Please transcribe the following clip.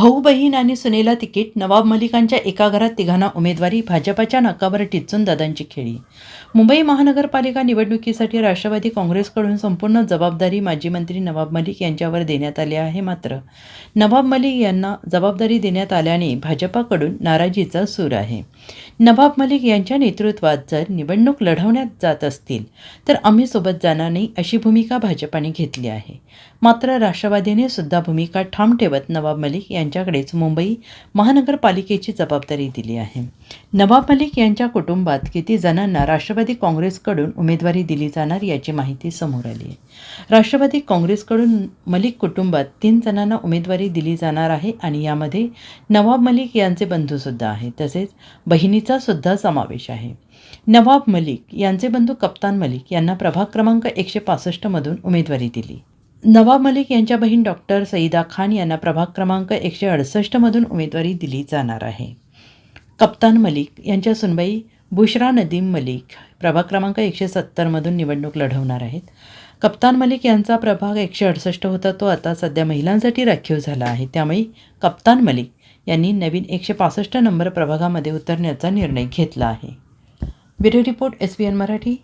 भाऊ बहीण आणि सुनेला तिकीट नवाब मलिकांच्या एका घरात तिघांना उमेदवारी भाजपाच्या नाकावर टिचून दादांची खेळी. मुंबई महानगरपालिका निवडणुकीसाठी राष्ट्रवादी काँग्रेसकडून संपूर्ण जबाबदारी माजी मंत्री नवाब मलिक यांच्यावर देण्यात आली आहे मात्र नवाब मलिक यांना जबाबदारी देण्यात आल्याने भाजपाकडून नाराजीचा सूर आहे. नवाब मलिक यांच्या नेतृत्वात जर निवडणूक लढवण्यात जात असतील तर आम्ही सोबत जाणार नाही अशी भूमिका भाजपाने घेतली आहे. मात्र राष्ट्रवादीने सुद्धा भूमिका ठाम ठेवत नवाब मलिक यांच्या यांच्याकडेच मुंबई महानगरपालिकेची जबाबदारी दिली आहे. नवाब मलिक यांच्या कुटुंबात किती जणांना राष्ट्रवादी काँग्रेसकडून उमेदवारी दिली जाणार याची माहिती समोर आली आहे. राष्ट्रवादी काँग्रेसकडून मलिक कुटुंबात तीन जणांना उमेदवारी दिली जाणार आहे आणि यामध्ये नवाब मलिक यांचे बंधूसुद्धा आहेत. तसेच बहिणीचा सुद्धा समावेश आहे. नवाब मलिक यांचे बंधू कप्तान मलिक यांना प्रभाग क्रमांक एकशे पासष्टमधून उमेदवारी दिली. नवाब मलिक यांच्या बहीण डॉक्टर सईदा खान यांना प्रभाग क्रमांक एकशे अडसष्टमधून उमेदवारी दिली जाणार आहे. कप्तान मलिक यांच्या सुनबाई बुशरा नदीम मलिक प्रभाग क्रमांक एकशे सत्तरमधून निवडणूक लढवणार आहेत. कप्तान मलिक यांचा प्रभाग एकशे अडसष्ट होता तो आता सध्या महिलांसाठी राखीव झाला आहे. त्यामुळे कप्तान मलिक यांनी नवीन एकशे पासष्ट नंबर प्रभागामध्ये उतरण्याचा निर्णय घेतला आहे. Bureau report S B N Marathi.